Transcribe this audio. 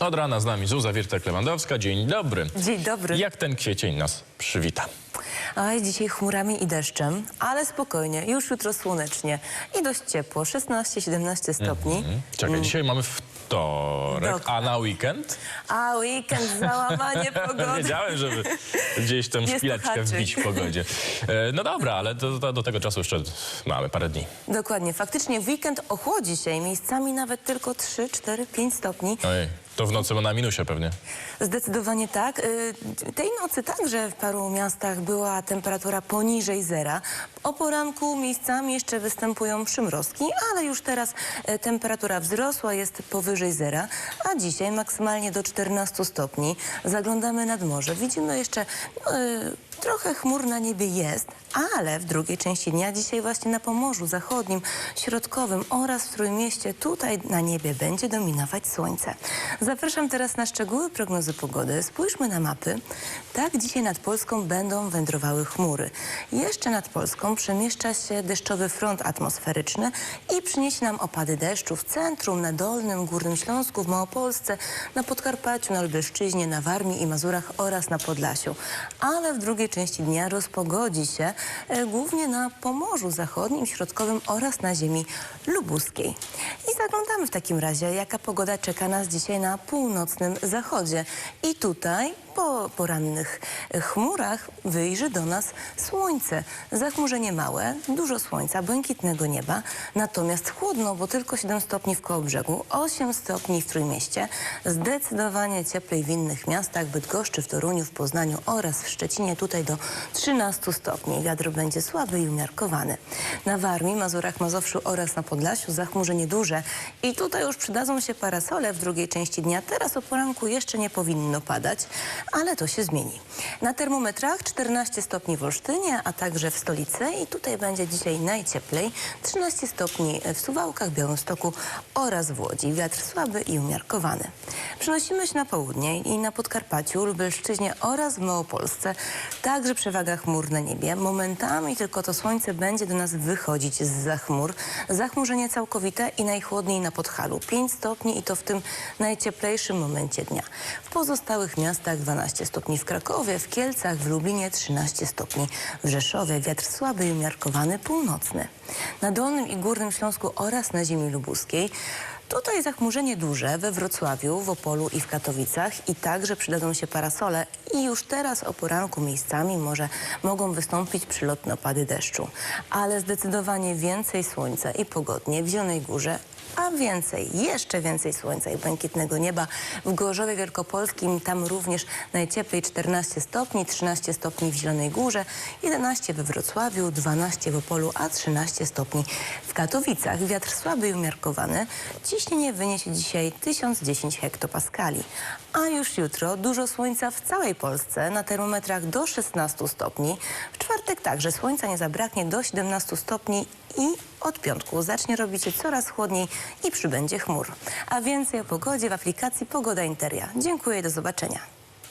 Od rana z nami Zuza Wiertek-Lewandowska. Dzień dobry. Dzień dobry. Jak ten kwiecień nas przywita? Oj, dzisiaj chmurami i deszczem, ale spokojnie, już jutro słonecznie i dość ciepło, 16-17 stopni. Czekaj, dzisiaj mamy wtorek, Dok- a na weekend? A weekend, załamanie pogody. Wiedziałem, żeby gdzieś tę Jest szpileczkę haczyk. wbić w pogodzie. E, No dobra, ale do, do, do tego czasu jeszcze mamy parę dni. Dokładnie, faktycznie w weekend ochłodzi się i miejscami nawet tylko 3, 4, 5 stopni. Ojej, to w nocy na minusie pewnie. Zdecydowanie tak. Y, Tej nocy także w paru miastach była temperatura poniżej zera. O poranku miejscami jeszcze występują przymrozki, ale już teraz e, temperatura wzrosła, jest powyżej zera, a dzisiaj maksymalnie do 14 stopni. Zaglądamy nad morze. Widzimy jeszcze no, y, trochę chmur na niebie jest, ale w drugiej części dnia dzisiaj właśnie na Pomorzu Zachodnim, Środkowym oraz w Trójmieście tutaj na niebie będzie dominować słońce. Zapraszam teraz na szczegóły prognozy pogody. Spójrzmy na mapy. Tak dzisiaj nad Polską będą wędrowały chmury. Jeszcze nad Polską przemieszcza się deszczowy front atmosferyczny i przyniesie nam opady deszczu w centrum, na Dolnym, Górnym Śląsku, w Małopolsce, na Podkarpaciu, na Lubelszczyźnie, na Warmii i Mazurach oraz na Podlasiu. Ale w drugiej części dnia rozpogodzi się e, głównie na Pomorzu Zachodnim, Środkowym oraz na ziemi lubuskiej. I zaglądamy w takim razie, jaka pogoda czeka nas dzisiaj na północnym zachodzie. I tutaj po porannych e, chmurach wyjrzy do nas słońce. Zachmurzenie małe, dużo słońca, błękitnego nieba, natomiast chłodno, bo tylko 7 stopni w Kołobrzegu, 8 stopni w Trójmieście, zdecydowanie cieplej w innych miastach, Bydgoszczy, w Toruniu, w Poznaniu oraz w Szczecinie, tutaj do 13 stopni. Wiatr będzie słaby i umiarkowany. Na Warmii, Mazurach, Mazowszu oraz na Podlasiu zachmurzenie duże i tutaj już przydadzą się parasole w drugiej części dnia. Teraz o poranku jeszcze nie powinno padać, ale to się zmieni. Na termometrach 14 stopni w Olsztynie, a także w stolicy i tutaj będzie dzisiaj najcieplej. 13 stopni w Suwałkach, Białymstoku oraz w Łodzi. Wiatr słaby i umiarkowany. Przenosimy się na południe i na Podkarpaciu, Lubelszczyźnie oraz w Małopolsce. Także przewaga chmur na niebie. Momentami tylko to słońce będzie do nas wychodzić z chmur. Zachmurzenie całkowite i najchłodniej na Podhalu. 5 stopni i to w tym najcieplejszym momencie dnia. W pozostałych miastach 12 stopni w Krakowie, w Kielcach, w Lublinie 13 stopni. W Rzeszowie wiatr słaby i umiarkowany północny. Na Dolnym i Górnym Śląsku oraz na ziemi lubuskiej Tutaj zachmurzenie duże we Wrocławiu, w Opolu i w Katowicach i także przydadzą się parasole i już teraz o poranku miejscami może mogą wystąpić przylotne opady deszczu. Ale zdecydowanie więcej słońca i pogodnie w Zielonej Górze, a więcej, jeszcze więcej słońca i błękitnego nieba w Gorzowie Wielkopolskim, tam również najcieplej 14 stopni, 13 stopni w Zielonej Górze, 11 we Wrocławiu, 12 w Opolu, a 13 stopni w Katowicach. Wiatr słaby i umiarkowany. Ciśnienie wyniesie dzisiaj 1010 hektopaskali. A już jutro dużo słońca w całej Polsce, na termometrach do 16 stopni. W czwartek także słońca nie zabraknie do 17 stopni i od piątku zacznie robić się coraz chłodniej i przybędzie chmur. A więcej o pogodzie w aplikacji Pogoda Interia. Dziękuję, do zobaczenia.